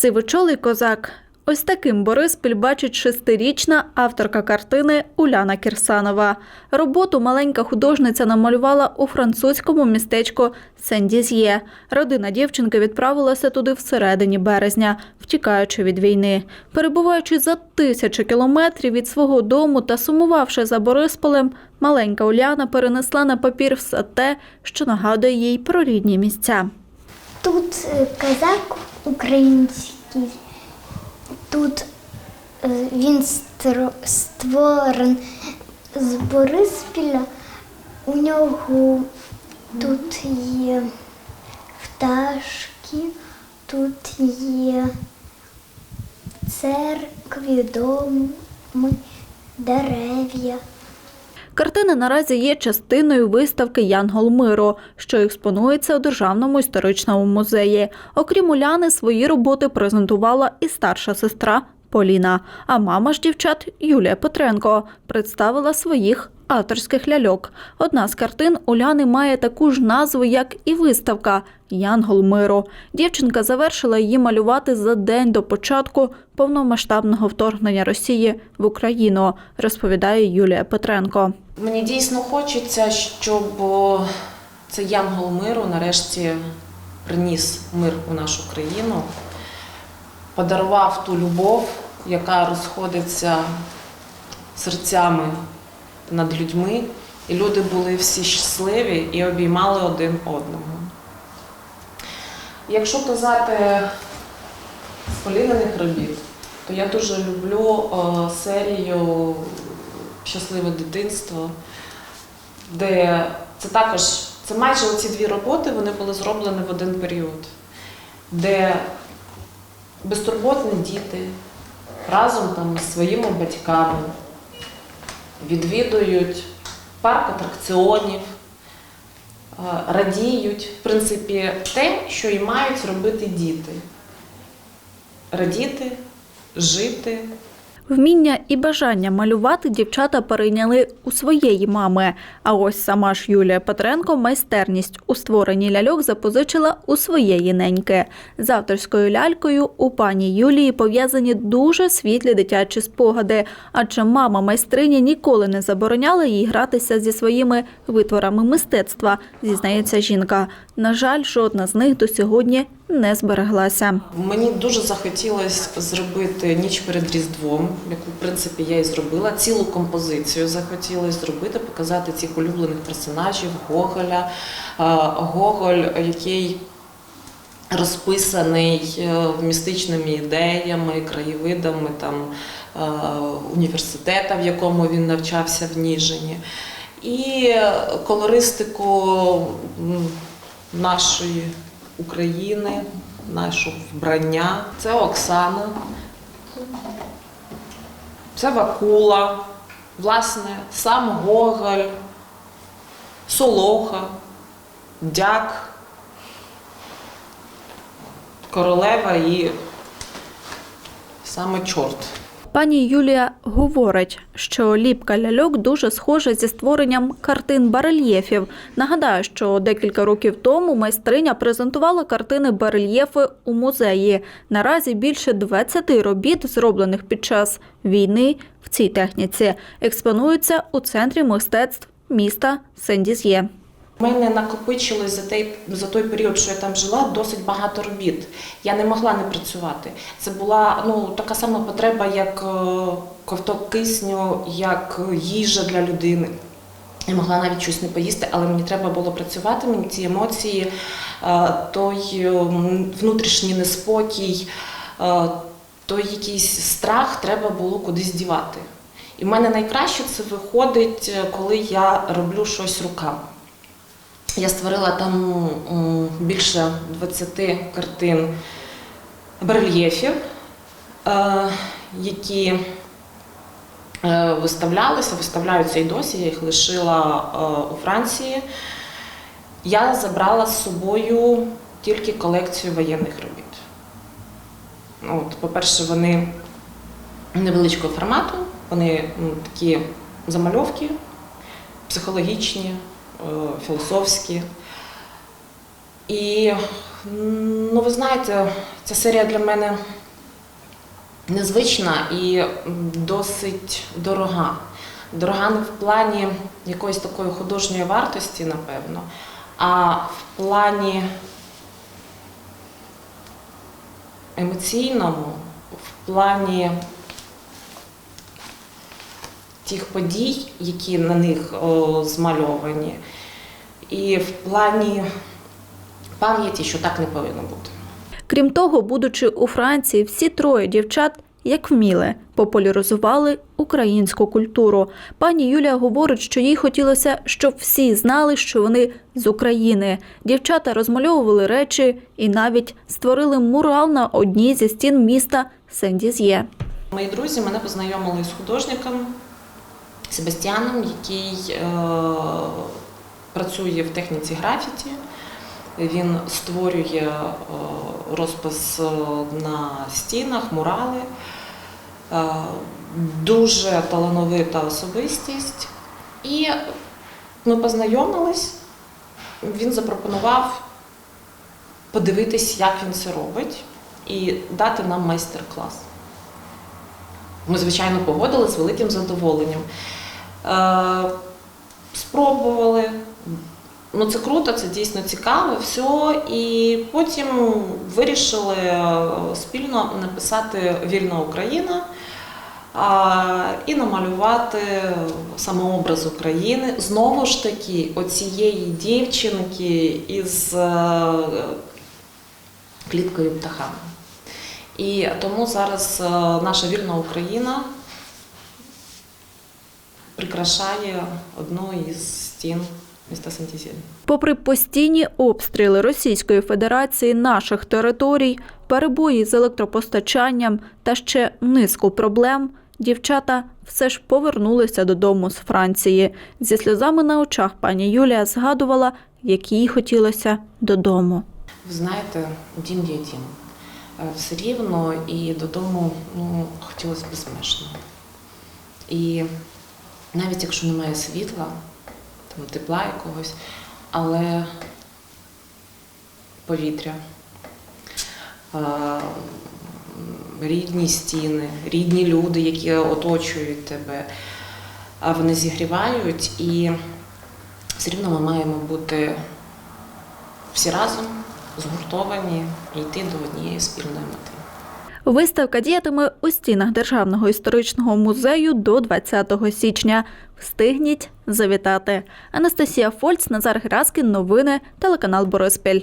Сивочолий козак. Ось таким Бориспіль бачить шестирічна авторка картини Уляна Кірсанова. Роботу маленька художниця намалювала у французькому містечку Сен-Діз'є. Родина дівчинки відправилася туди всередині березня, втікаючи від війни. Перебуваючи за тисячі кілометрів від свого дому та сумувавши за Борисполем, маленька Уляна перенесла на папір все те, що нагадує їй про рідні місця. Тут е, казак український. Тут е, він створений з Бориспіля. У нього тут є пташки, тут є церкви, доми, дерев'я. Картина наразі є частиною виставки Янгол миру, що експонується у Державному історичному музеї. Окрім Уляни, свої роботи презентувала і старша сестра Поліна. А мама ж дівчат Юлія Петренко представила своїх авторських ляльок. Одна з картин Уляни має таку ж назву, як і виставка Янгол миру. Дівчинка завершила її малювати за день до початку повномасштабного вторгнення Росії в Україну, розповідає Юлія Петренко. Мені дійсно хочеться, щоб цей янгол миру нарешті приніс мир у нашу країну, подарував ту любов, яка розходиться серцями над людьми, і люди були всі щасливі і обіймали один одного. Якщо казати з Поліниних робіт, то я дуже люблю серію Щасливе дитинство, де це також, це майже оці дві роботи вони були зроблені в один період, де безтурботні діти разом там з своїми батьками відвідують парк атракціонів, е, радіють, в принципі, те, що і мають робити діти. Радіти, жити, Вміння і бажання малювати дівчата перейняли у своєї мами. А ось сама ж Юлія Петренко майстерність у створенні ляльок запозичила у своєї неньки. З авторською лялькою у пані Юлії пов'язані дуже світлі дитячі спогади, адже мама майстрині ніколи не забороняла їй гратися зі своїми витворами мистецтва, зізнається жінка. На жаль, жодна з них до сьогодні не збереглася. Мені дуже захотілося зробити ніч перед Різдвом, яку в принципі я і зробила. Цілу композицію захотілося зробити, показати цих улюблених персонажів Гоголя. Е, Гоголь, який розписаний е, містичними ідеями, краєвидами там е, університету, в якому він навчався в Ніжині. І колористику нашої України, нашого вбрання. Це Оксана, це Вакула, власне, сам Гоголь, Солоха, Дяк, Королева і саме чорт. Пані Юлія говорить, що ліпка ляльок дуже схожа зі створенням картин барельєфів. Нагадаю, що декілька років тому майстриня презентувала картини барельєфи у музеї. Наразі більше 20 робіт, зроблених під час війни в цій техніці, експонуються у центрі мистецтв міста Сен-Діз'є. У мене накопичилось за той, за той період, що я там жила, досить багато робіт. Я не могла не працювати. Це була ну, така сама потреба, як е, ковток кисню, як їжа для людини. Я могла навіть щось не поїсти, але мені треба було працювати, мені ці емоції, е, той внутрішній неспокій, е, той якийсь страх треба було кудись дівати. І в мене найкраще це виходить, е, коли я роблю щось руками. Я створила там більше 20 картин барельєфів, е, які е, виставлялися, виставляються і досі. Я їх лишила е, у Франції. Я забрала з собою тільки колекцію воєнних робіт. От, по-перше, вони невеличкого формату, вони ну, такі замальовки, психологічні, філософські. І Ну, ви знаєте, ця серія для мене незвична і досить дорога. Дорога не в плані якоїсь такої художньої вартості, напевно, а в плані емоційному, в плані тих подій, які на них о, змальовані, і в плані пам'яті, що так не повинно бути. Крім того, будучи у Франції, всі троє дівчат, як вміли, популяризували українську культуру. Пані Юлія говорить, що їй хотілося, щоб всі знали, що вони з України. Дівчата розмальовували речі і навіть створили мурал на одній зі стін міста Сен-Діз'є. Мої друзі мене познайомили з художником Себастьяном, який е, працює в техніці графіті. Він створює е, розпис е, на стінах, мурали. Е, дуже талановита особистість. І ми познайомились. Він запропонував подивитись, як він це робить, і дати нам майстер-клас. Ми, звичайно, погодилися з великим задоволенням. Е, спробували. Ну, це круто, це дійсно цікаво, все. І потім вирішили е, спільно написати Вільна Україна і намалювати самообраз України. Знову ж таки, оцієї дівчинки із е, кліткою птахами. І тому зараз е, наша вільна Україна прикрашає одну із стін міста Сантізіль. Попри постійні обстріли Російської Федерації наших територій, перебої з електропостачанням та ще низку проблем, дівчата все ж повернулися додому з Франції. Зі сльозами на очах пані Юлія згадувала, як їй хотілося додому. Ви знаєте, дім є дім. Е, Все рівно і додому ну, хотілося безмежно. І навіть якщо немає світла, там тепла якогось, але повітря, е, рідні стіни, рідні люди, які оточують тебе, а вони зігрівають, і все рівно ми маємо бути всі разом згуртовані і йти до однієї спільної мети. Виставка діятиме у стінах Державного історичного музею до 20 січня. Встигніть завітати. Анастасія Фольц, Назар Граскін, Новини, телеканал Бориспіль.